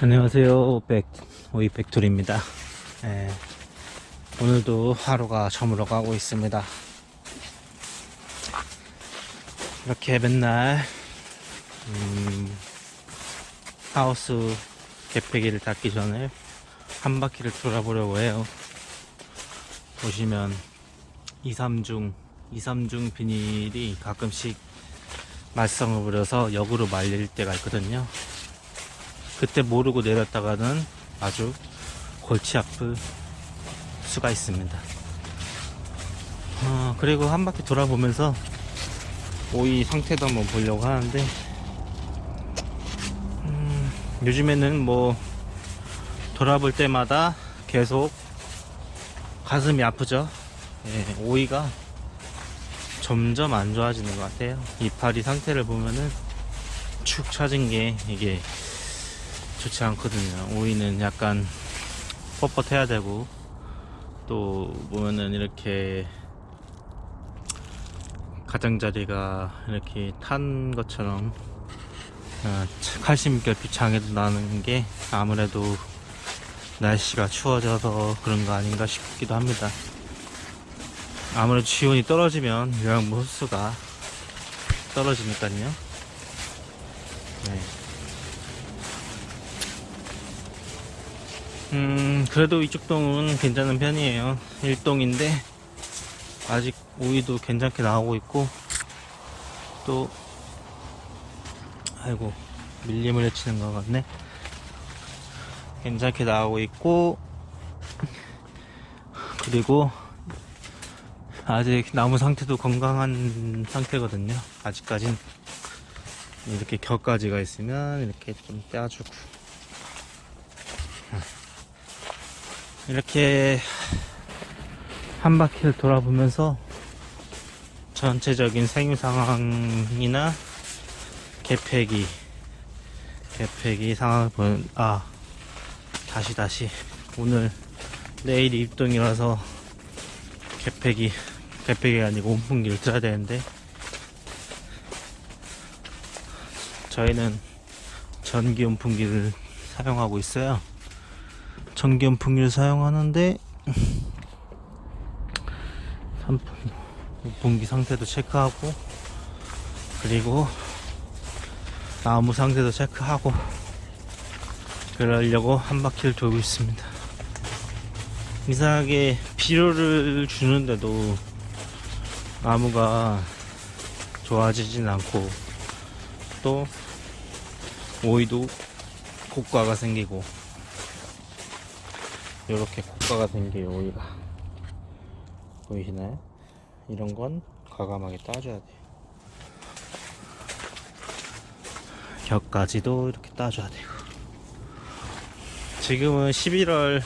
안녕하세요. 백, 오이 백툴입니다. 예, 오늘도 하루가 저물어 가고 있습니다. 이렇게 맨날, 음, 하우스 개폐기를 닫기 전에 한 바퀴를 돌아보려고 해요. 보시면 2, 3중, 2, 3중 비닐이 가끔씩 말썽을 부려서 역으로 말릴 때가 있거든요. 그때 모르고 내렸다가는 아주 골치 아플 수가 있습니다. 어, 그리고 한 바퀴 돌아보면서 오이 상태도 한번 보려고 하는데, 음, 요즘에는 뭐, 돌아볼 때마다 계속 가슴이 아프죠? 예, 오이가 점점 안 좋아지는 것 같아요. 이파리 상태를 보면은 축 처진 게 이게 좋지 않거든요. 오이는 약간 뻣뻣해야 되고 또 보면은 이렇게 가장자리가 이렇게 탄 것처럼 어, 칼슘 결핍 장애도 나는 게 아무래도 날씨가 추워져서 그런 거 아닌가 싶기도 합니다. 아무래도 지온이 떨어지면 영양분 흡수가 떨어지니까요. 네. 음, 그래도 이쪽 동은 괜찮은 편이에요. 1동인데, 아직 오이도 괜찮게 나오고 있고, 또, 아이고, 밀림을 해치는 것 같네. 괜찮게 나오고 있고, 그리고, 아직 나무 상태도 건강한 상태거든요. 아직까진. 이렇게 격가지가 있으면 이렇게 좀 떼어주고. 이렇게 한 바퀴를 돌아보면서 전체적인 생유 상황이나 개폐기 개폐기 상황을 보는 아 다시 다시 오늘 내일 입동이라서 개폐기 개폐기가 아니고 온풍기를 들어야 되는데 저희는 전기 온풍기를 사용하고 있어요. 전기 온풍기를 사용하는데 온풍기 상태도 체크하고 그리고 나무 상태도 체크하고 그러려고 한 바퀴를 돌고 있습니다. 이상하게 비료를 주는데도 나무가 좋아지진 않고 또 오이도 고가가 생기고 이렇게 고가가 생겨요 오이가. 보이시나요? 이런 건 과감하게 따줘야 돼요. 격까지도 이렇게 따줘야 되고. 지금은 11월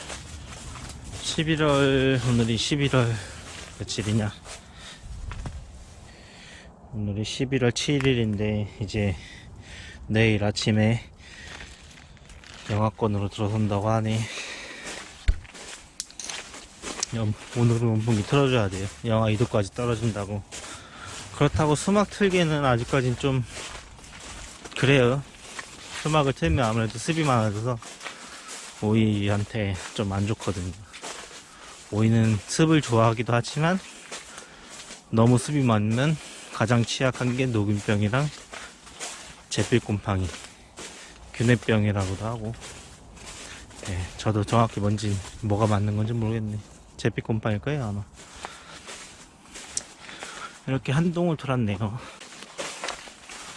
11월 오늘이 11월 며칠이냐? 오늘이 11월 7일인데 이제 내일 아침에 영하권으로 들어선다고 하니 연- 오늘은 원분기 틀어줘야 돼요. 영하 2도까지 떨어진다고. 그렇다고 수막 틀기는 아직까진 좀 그래요. 수막을 틀면 아무래도 습이 많아져서 오이한테 좀 안 좋거든요. 오이는 습을 좋아하기도 하지만 너무 습이 많으면 가장 취약한 게 녹균병이랑 제필곰팡이, 균해병이라고도 하고. 네, 저도 정확히 뭔지 뭐가 맞는 건지 모르겠네. 제빛곰팡일 거예요 아마. 이렇게 한 동을 돌았네요.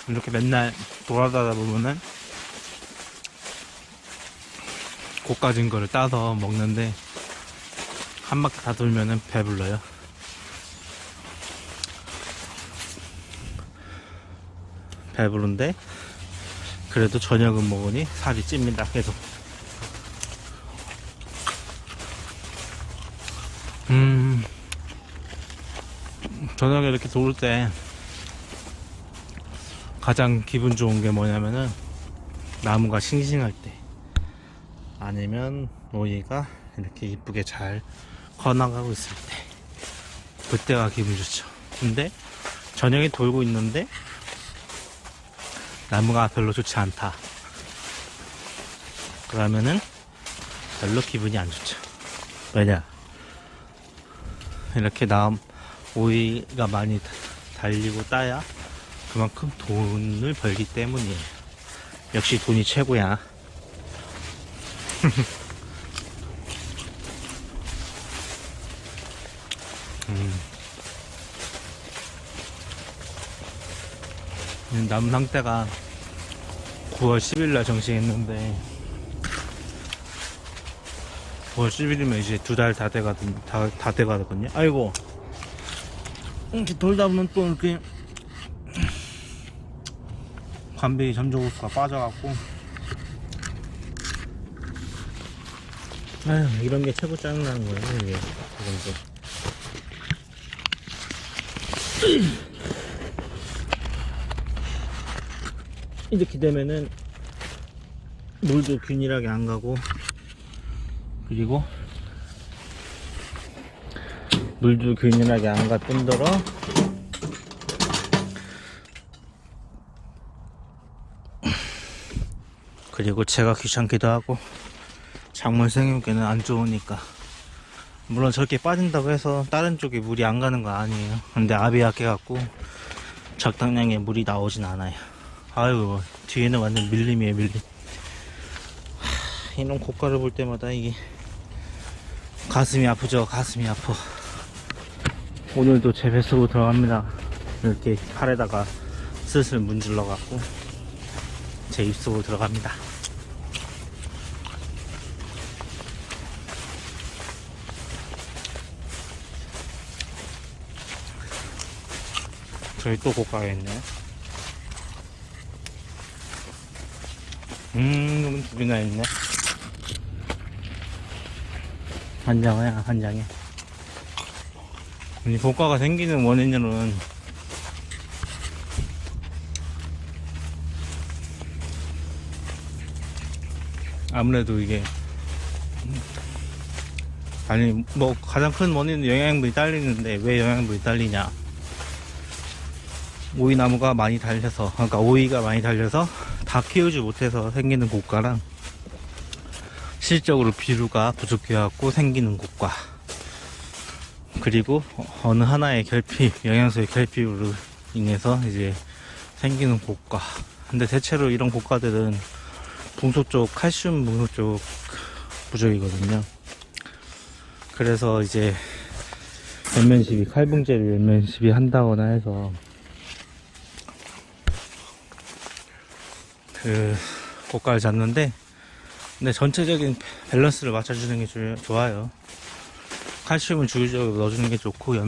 이렇게 맨날 돌아다니다 보면은 고가진 거를 따서 먹는데 한 바퀴 다 돌면은 배불러요. 배부른데 그래도 저녁은 먹으니 살이 찝니다 계속 음, 저녁에 이렇게 돌 때 가장 기분 좋은 게 뭐냐면은 나무가 싱싱할 때 아니면 오이가 이렇게 이쁘게 잘 커나가고 있을 때 그때가 기분 좋죠. 근데 저녁에 돌고 있는데 나무가 별로 좋지 않다. 그러면은 별로 기분이 안 좋죠. 왜냐? 이렇게 남 오이가 많이 다- 달리고 따야 그만큼 돈을 벌기 때문이에요. 역시 돈이 최고야. 음. 남은 상태가 9월 10일 날 정식했는데 9월 10일이면 이제 두 달 다 돼가든 다, 다 돼가거든요. 아이고. 이렇게 돌다 보면 또 이렇게 관백이 점적호수가 빠져갖고. 아휴 이런 게 최고 짜증나는 거예요 이게. 이런 게 이렇게 되면은 물도 균일하게 안 가고 그리고 물도 균일하게 안 갈 뿐더러 그리고 제가 귀찮기도 하고 작물 생육에는 안 좋으니까. 물론 저렇게 빠진다고 해서 다른 쪽에 물이 안 가는 거 아니에요. 근데 압이 약해갖고 적당량의 물이 나오진 않아요. 아유 뒤에는 완전 밀림이에요 밀림. 하, 이런 고가를 볼 때마다 이게 가슴이 아프죠 가슴이 아파. 오늘도 제 뱃속으로 들어갑니다. 이렇게 팔에다가 슬슬 문질러 갖고 제 입속으로 들어갑니다. 저희 또 고가가 있네 음, 이건 두 개나 있네. 한 장에. 이 고가가 생기는 원인은 아무래도 이게 아니 뭐 가장 큰 원인은 영양분이 딸리는데 왜 영양분이 딸리냐 오이 나무가 많이 달려서 그러니까 오이가 많이 달려서 다 키우지 못해서 생기는 고가랑 실적으로 비료가 부족해갖고 생기는 고가 그리고 어느 하나의 결핍 영양소의 결핍으로 인해서 이제 생기는 고가 근데 대체로 이런 고가들은 붕소 쪽 칼슘 붕소 쪽 부족이거든요. 그래서 이제 연면 시비 칼붕제를 연면 시비 한다거나 해서 그 고가를 잡는데 근데 전체적인 밸런스를 맞춰주는 게 주- 좋아요. 칼슘은 주기적으로 넣어주는 게 좋고 연-